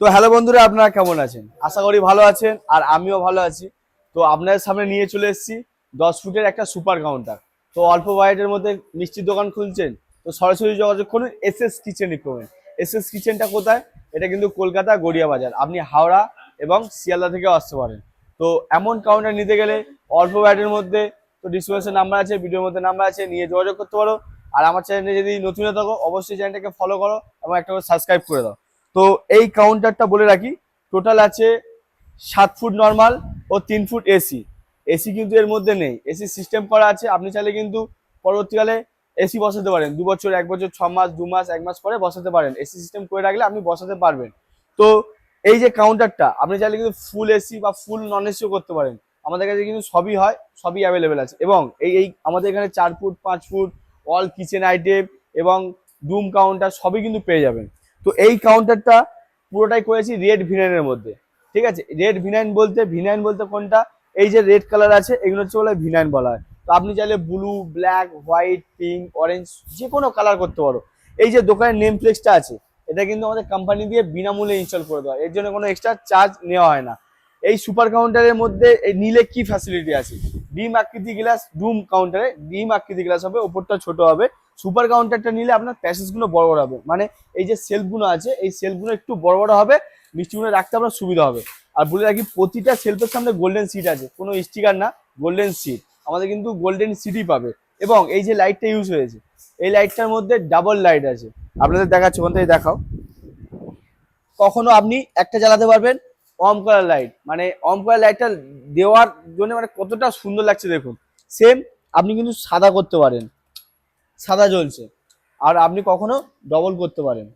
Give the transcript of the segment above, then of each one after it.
তো হ্যালো বন্ধুরা, আপনারা কেমন আছেন? আশা করি ভালো আছেন আর আমিও ভালো আছি। তো আপনাদের সামনে নিয়ে চলে এসেছি দশ ফুটের একটা সুপার কাউন্টার তো অল্প বাজেটের মধ্যে মিষ্টির দোকান খুলছেন, তো সরাসরি যোগাযোগ করুন S S kitchen recommend S S কিচেনটা কোথায়? এটা কিন্তু কলকাতা গড়িয়া বাজার। আপনি হাওড়া এবং শিয়ালদা থেকেও আসতে পারেন। তো এমন কাউন্টার নিতে গেলে অল্প বাজেটের মধ্যে তো ডিসক্রিপশন নাম্বার আছে ভিডিওর মধ্যে নাম্বার আছে, নিয়ে যোগাযোগ করতে পারো। আর আমার চ্যানেলে যদি নতুন থাকো, অবশ্যই চ্যানেলটাকে ফলো করো এবং একটা করে সাবস্ক্রাইব করে দাও। তো এই কাউন্টারটা বলে রাখি টোটাল আছে সাত ফুট নর্মাল ও তিন ফুট এসি এসি কিন্তু এর মধ্যে নেই। এসি সিস্টেম করা আছে, আপনি চাইলে কিন্তু পরবর্তীকালে এসি বসাতে পারেন। দু বছর, এক বছর, ছ মাস, দু মাস, এক মাস পরে বসাতে পারেন। এসি সিস্টেম করে রাখলে আপনি বসাতে পারবেন। তো এই যে কাউন্টারটা আপনি চাইলে কিন্তু ফুল এসি বা ফুল নন এসিও করতে পারেন। আমাদের কাছে কিন্তু সবই হয়, সবই অ্যাভেলেবেল আছে। এবং এই এই আমাদের এখানে চার ফুট, পাঁচ ফুট অল কিচেন আইটেম এবং ডুম কাউন্টার সবই কিন্তু পেয়ে যাবেন। তো এই কাউন্টারটা পুরোটাই করেছি রেড ভিনাইনের মধ্যে, ঠিক আছে? রেড ভিনাইন বলতে ভিনাইন বলতে কোনটা? এই যে রেড কালার আছে, এগুলো হচ্ছে বলে ভিনাইন বলা হয়। তো আপনি চাইলে blue black white pink orange যে কোনো কালার করতে পারো। এই যে দোকানের নেম ফ্লেক্সটা আছে, এটা কিন্তু আমাদের কোম্পানি দিয়ে বিনামূল্যে ইনস্টল করে দেওয়া। এর জন্য কোনো এক্সট্রা চার্জ নেওয়া হয় না। এই সুপার কাউন্টারের মধ্যে এই নিলে কি ফ্যাসিলিটি আছে? ডিম আকৃতি গ্লাস ডুম কাউন্টারে ডিম আকৃতি গ্লাস হবে, ওপরটা ছোট হবে। সুপার কাউন্টারটা নিলে আপনার প্যাসেজগুলো বড় বড় হবে। মানে এই যে সেলফগুলো আছে, এই সেলফগুলো একটু বড় বড় হবে মিষ্টিগুলো রাখতে আপনার সুবিধা হবে। আর বলে রাখি, প্রতিটা সেলফের সামনে গোল্ডেন সিট আছে, কোনো স্টিকার না গোল্ডেন সিট আমাদের কিন্তু গোল্ডেন সিটই পাবে। এবং এই যে লাইটটা ইউজ হয়েছে, এই লাইটটার মধ্যে ডাবল লাইট আছে। আপনাদের দেখাচ্ছি, ওখান থেকে দেখাও। কখনো আপনি একটা জ্বালাতে পারবেন অম কালার লাইট মানে অম কালার লাইটটা দেওয়ার জন্য মানে কতটা সুন্দর লাগছে দেখুন। সেম আপনি কিন্তু সাদা করতে পারেন। সাদা জ্বলছে। আর আপনি কখনো ডবল করতে পারেন।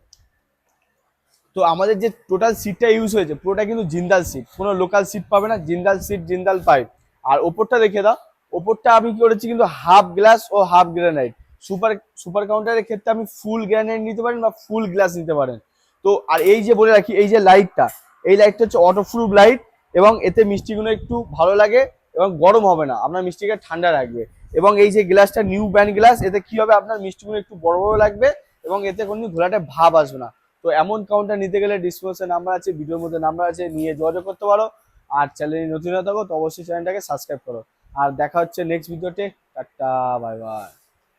তো আমাদের যে টোটাল সিটটা ইউজ হয়েছে, পুরোটা কিন্তু জিন্দাল সিট কোনো লোকাল সিট পাবে না, জিন্দাল সিট জিন্দাল পাইপ আর ওপরটা দেখে দাও। ওপরটা আমি কি করেছি কিন্তু হাফ গ্লাস ও হাফ গ্রানাইট সুপার সুপার কাউন্টারের ক্ষেত্রে আমি ফুল গ্রানাইট নিতে পারেন বা ফুল গ্লাস নিতে পারেন। তো আর এই যে বলে রাখি, এই যে লাইটটা এই লাইটটা হচ্ছে অটো প্রুফ লাইট এবং এতে মিষ্টিগুলো একটু ভালো লাগে। এবং গরম হবে না, আপনার মিষ্টিকে ঠান্ডা রাখবে এবং এই যে গ্লাসটা নিউ ব্যান্ড গ্লাস, এতে কি হবে? আপনার মিষ্টিগুলো একটু বড় বড় লাগবে এবং এতে কোনো ঘোলাটে ভাব আসবে না। তো এমন কাউন্টার নিতে গেলে ডিসক্রিপশন নাম্বার আছে ভিডিওর মধ্যে নাম্বার আছে, নিয়ে যোগাযোগ করতে পারো। আর চ্যানেলে নতুন থাকো, তো অবশ্যই চ্যানেলটাকে সাবস্ক্রাইব করো। আর দেখা হচ্ছে নেক্সট ভিডিওতে টাটা বাই বাই